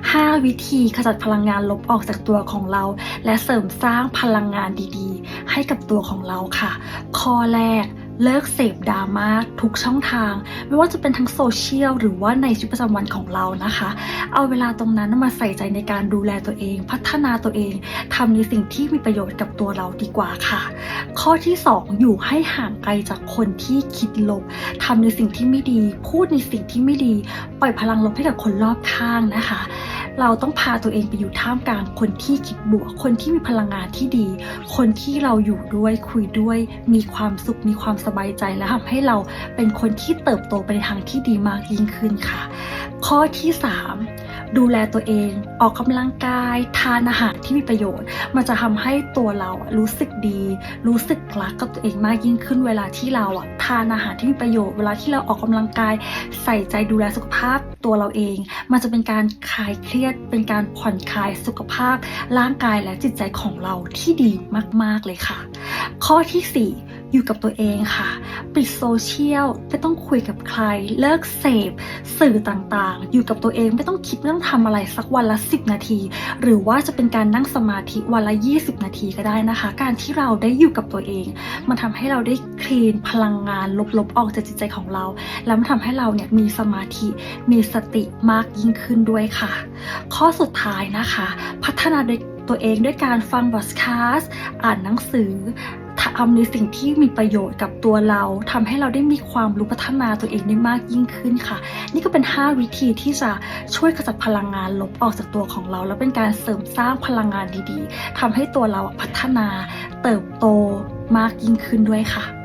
5 วิธีขจัดพลังงานลบออกจากตัวของเรา และเสริมสร้างพลังงานดีๆ ให้กับตัวของเราค่ะ ข้อแรก เลิกเสพดราม่าทุกช่องทาง ไม่ว่าจะเป็นทั้งโซเชียลหรือว่าในชีวิตประจำวันของเรานะคะ เอาเวลาตรงนั้นมาใส่ใจในการดูแลตัวเอง พัฒนาตัวเองทำในสิ่งที่มีประโยชน์กับตัวเราดีกว่าค่ะ ข้อที่ 2 อยู่ให้ห่างไกลจากคนที่คิดลบทำในสิ่งที่ไม่ดี พูดในสิ่งที่ไม่ดี ปล่อยพลังลบให้กับคนรอบข้างนะคะ เราต้องพาตัวเองไปอยู่ท่ามกลางคนที่คิดบวก คนที่มีพลังงานที่ดี คนที่เราอยู่ด้วยคุยด้วย มีความสุขมีความสบายใจและทำให้เราเป็นคนที่เติบโตไปในทางที่ดีมากยิ่งขึ้นค่ะ ข้อที่ 3 ดูแลตัวเอง ออกกำลังกาย ทานอาหารที่มีประโยชน์ มันจะทำให้ตัวเรารู้สึกดี รู้สึกรักกับตัวเองมากยิ่งขึ้นเวลาที่เราอะทานอาหารที่มีประโยชน์ เวลาที่เราออกกำลังกาย ใส่ใจดูแลสุขภาพตัวเราเอง มันจะเป็นการคลายเครียด เป็นการผ่อนคลายสุขภาพ ร่างกายและจิตใจของเราที่ดีมาก ๆเลยค่ะ ข้อทีสี่4 อยู่กับตัวเองค่ะ ปิดโซเชียลไม่ต้องคุยกับใคร เลิกเสพสื่อต่างๆ อยู่กับตัวเองไม่ต้องคิดไม่ต้องทำอะไรสักวันละ 10 นาที หรือว่าจะเป็นการนั่งสมาธิวันละ 20 นาทีก็ได้นะคะ การที่เราได้อยู่กับตัวเอง มันทำให้เราได้คลีนพลังงานลบๆออกจากจิตใจของเรา แล้วมันทำให้เราเนี่ยมีสมาธิมีสติมากยิ่งขึ้นด้วยค่ะ ข้อสุดท้ายนะคะ พัฒนาด้วยตัวเองด้วยการฟังบอสคาสอ่านหนังสือ ทำในสิ่งที่มีประโยชน์กับตัวเราทำให้เราได้มีความรู้พัฒนาตัวเองได้มากยิ่งขึ้นค่ะ นี่ก็เป็น 5 วิธีที่จะช่วยขจัดพลังงานลบออกจากตัวของเรา แล้วเป็นการเสริมสร้างพลังงานดีๆทำให้ตัวเราพัฒนาเติบโตมากยิ่งขึ้นด้วยค่ะ